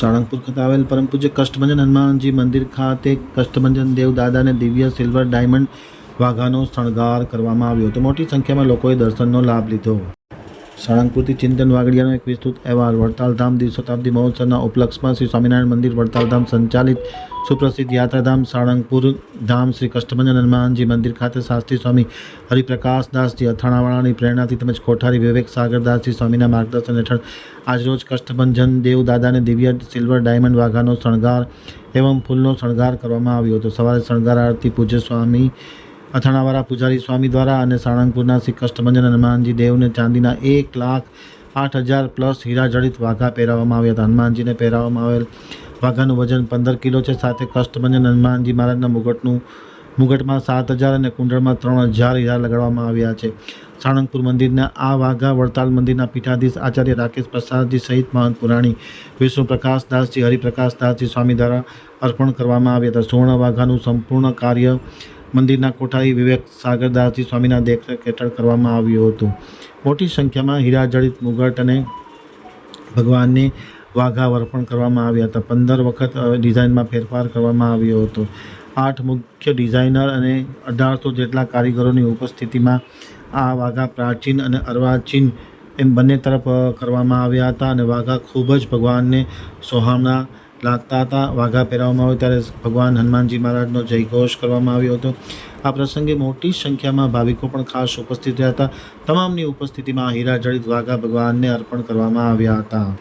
સાળંગપુર ખાતે આવેલ પરમ પૂજ્ય કષ્ટભંજન હનુમાનજી મંદિર ખાતે કષ્ટભંજન દેવ દાદાને દિવ્ય સિલ્વર ડાયમંડ વાઘાનો શણગાર કરવામાં આવ્યો હતો. મોટી સંખ્યામાં લોકોએ દર્શનનો લાભ લીધો. સાળંગપુરથી ચિંતન વાગડિયાનો એક વિસ્તૃત અહેવાલ. વડતાલધામ દ્વિશતાબ્દી મહોત્સવના ઉપલક્ષમાં શ્રી સ્વામિનારાયણ મંદિર, વડતાલધામ સંચાલિત સુપ્રસિદ્ધ યાત્રાધામ સાળંગપુર ધામ શ્રી કષ્ટભંજન હનુમાનજી મંદિર ખાતે શાસ્ત્રી સ્વામી હરિપ્રકાશદાસજી અથાણાવાળાની પ્રેરણાથી તેમજ કોઠારી વિવેક સાગરદાસજી સ્વામીના માર્ગદર્શન હેઠળ આજરોજ કષ્ટભંજન દેવ દાદાને દિવ્ય સિલ્વર ડાયમંડ વાઘાનો શણગાર એવં ફૂલનો શણગાર કરવામાં આવ્યો હતો. સવારે શણગાર આરતી પૂજ્ય સ્વામી અથાણાવાળા પૂજારી સ્વામી દ્વારા અને સાળંગપુરના શ્રી કષ્ટભંજન હનુમાનજી દેવને ચાંદીના એક લાખ આઠ હજાર પ્લસ હીરાજડિત વાઘા પહેરાવવામાં આવ્યા હતા. હનુમાનજીને પહેરાવવામાં આવેલ વાઘાનું વજન પંદર કિલો છે. સાથે કષ્ટભંજન હનુમાનજી મહારાજના મુગટનું, મુગટમાં સાત હજાર અને કુંડળમાં ત્રણ હજાર હીરા લગાડવામાં આવ્યા છે. સાળંગપુર મંદિરના આ વાઘા વડતાલ મંદિરના પીઠાધીશ આચાર્ય રાકેશ પ્રસાદજી સહિત મહંત પુરાણી વિષ્ણુ પ્રકાશદાસજી હરિપ્રકાશદાસજી સ્વામી દ્વારા અર્પણ કરવામાં આવ્યા હતા. સુવર્ણ વાઘાનું સંપૂર્ણ કાર્ય મંદિરના કોઠારી વિવેક સાગરદાસજી સ્વામીના દેખરેખ હેઠળ કરવામાં આવ્યું હતું. મોટી સંખ્યામાં હીરાજડિત મુગટ અને ભગવાનને વાઘા અર્પણ કરવામાં આવ્યા હતા. પંદર વખત ડિઝાઇનમાં ફેરફાર કરવામાં આવ્યો હતો. આઠ મુખ્ય ડિઝાઇનર અને અઢારસો જેટલા કારીગરોની ઉપસ્થિતિમાં આ વાઘા પ્રાચીન અને અર્વાચીન એમ બંને તરફ કરવામાં આવ્યા હતા અને વાઘા ખૂબ જ ભગવાનને સોહામણા લાગતા હતા. વાઘા પહેરાવવામાં આવ્યો ત્યારે ભગવાન હનુમાનજી મહારાજનો જયઘોષ કરવામાં આવ્યો હતો. આ પ્રસંગે મોટી સંખ્યામાં ભાવિકો પણ ખાસ ઉપસ્થિત રહ્યા હતા. તમામની ઉપસ્થિતિમાં હીરાજડિત વાઘા ભગવાનને અર્પણ કરવામાં આવ્યા હતા.